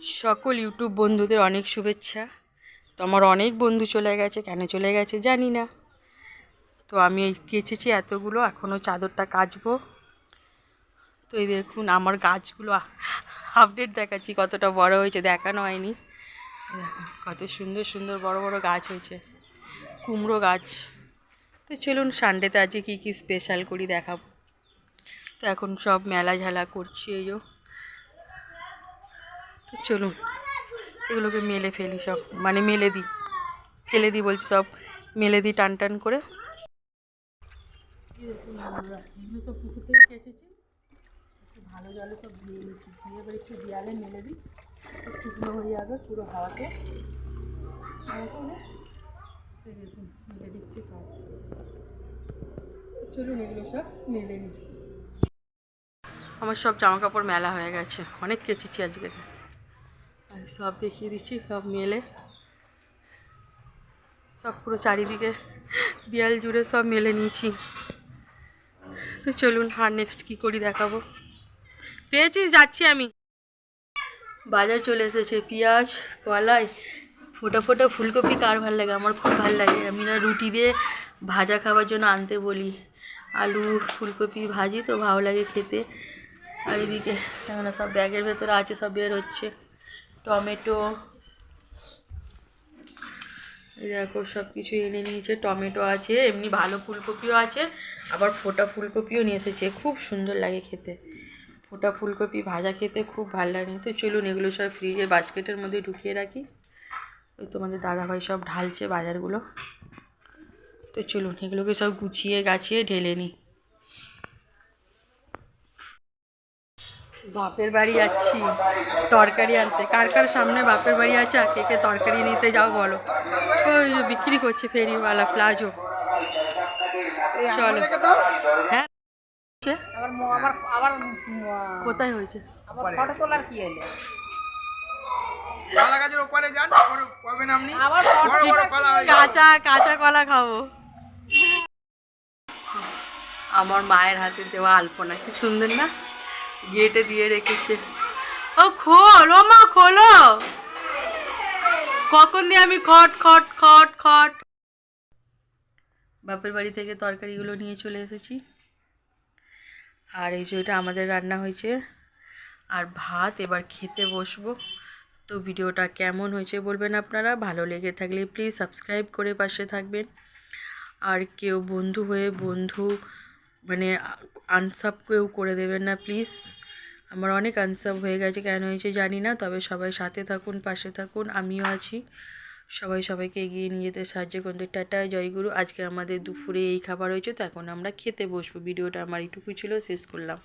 সকল ইউটিউব বন্ধুদের অনেক শুভেচ্ছা। তো আমার অনেক বন্ধু চলে গেছে, কেন চলে গেছে জানি না। তো আমি এই কেচেছি এতগুলো এখনও চাদরটা কাচবো। তো এই দেখুন, আমার গাছগুলো আপডেট দেখাচ্ছি, কতটা বড় হয়েছে, দেখানো হয়নি। কত সুন্দর সুন্দর বড় বড় গাছ হয়েছে, কুমড়ো গাছ। তো চলুন সানডেতে আজকে কী কী স্পেশাল করি দেখাবো। তো এখন সব মেলা ঝালা করছি, এই যো। তো চলুন, এগুলোকে মেলে ফেলি সব। মানে মেলে দিই। ফেলে দিই বলছি সব। মেলে দিই টান টান করে। সব ভালো জলে সব নিচ্ছি মেলে দিই শুকনো হয়ে যাবে পুরো চলুন এগুলো সব মেলে নিই আমার সব জামা কাপড় মেলা হয়ে গেছে। অনেক কেচেছি আজকে। আর সব দেখিয়ে দিচ্ছি, সব মেলে। সব পুরো চারিদিকে দেয়াল জুড়ে সব মেলে নিয়েছি। তো চলুন আর নেক্সট কী করি দেখাবো। পেয়েছিস যাচ্ছি আমি। বাজার চলে এসেছে, পেঁয়াজ, কলাই, ফোটা ফোটা ফুলকপি কার ভালো লাগে? আমার খুব ভালো লাগে। আমি না রুটি দিয়ে ভাজা খাবার জন্য আনতে বলি। আলু, ফুলকপি, ভাজি তো ভালো লাগে খেতে। আর এদিকে কেননা সব ব্যাগের ভেতরে আছে, সব বের হচ্ছে। টমেটো। দেখো সব কিছু এনে নিয়েছে, টমেটো আছে, এমনি ভালো ফুলকপিও আছে, আবার ফোটা ফুলকপিও নিয়ে এসেছে, খুব সুন্দর লাগে খেতে। ফোটা ফুলকপি ভাজা খেতে খুব ভালো লাগে। তো চলুন, এগুলো সব ফ্রিজে বাস্কেটের মধ্যে ঢুকিয়ে রাখি। ওই তোমাদের দাদাভাই সব ঢালছে বাজারগুলো। তো চলুন, এগুলোকে সব গুছিয়ে গাছিয়ে ঢেলে নিই বাপের বাড়ি যাচ্ছি তরকারি আনতে। কার কার সামনে বাপের বাড়ি আছে আর কে কে তরকারি নিতে যাও বলো। ওই যে বিক্রি করছে ফেরিওয়ালা প্লাজো। চলো। হ্যাঁ? আবার আবার আবার কোথায় হয়েছে? আবার ফটো তোলার কি এলো কলা গাছের ওপরে যান পাবেন আপনি। আবার বড় বড় কলা কাঁচা কাঁচা কলা খাব। আমার মায়ের হাতে দেওয়া আলপনা কি সুন্দর না? গেটে দিয়ে রেখেছে। ও, খোল, ও মা, খোলো। কখন দিয়ে আমি খট খট খট খট? বাপের বাড়ি থেকে তরকারিগুলো নিয়ে চলে এসেছি। আর এই যে এটা আমাদের রান্না হয়েছে। আর ভাত, এবার খেতে বসবো। তো ভিডিওটা কেমন হয়েছে বলবেন আপনারা? ভালো লেগে থাকলে প্লিজ সাবস্ক্রাইব করে পাশে থাকবেন। আর কেউ বন্ধু হয়ে বন্ধু মানে আনসাব কেউ করে দেবেন না প্লিজ আমার অনেক আনসাব হয়ে গেছে, কেন হয়েছে জানি না, তবে সবাই সাথে থাকুন, পাশে থাকুন, আমিও আছি। সবাই সবাইকে এগিয়ে নিয়ে যেতে সাহায্য করতে টাটা, জয়গুরু। আজকে আমাদের দুপুরে এই খাবার হয়েছে, তো এখন আমরা খেতে বসবো। ভিডিওটা আমার এইটুকু ছিল, শেষ করলাম।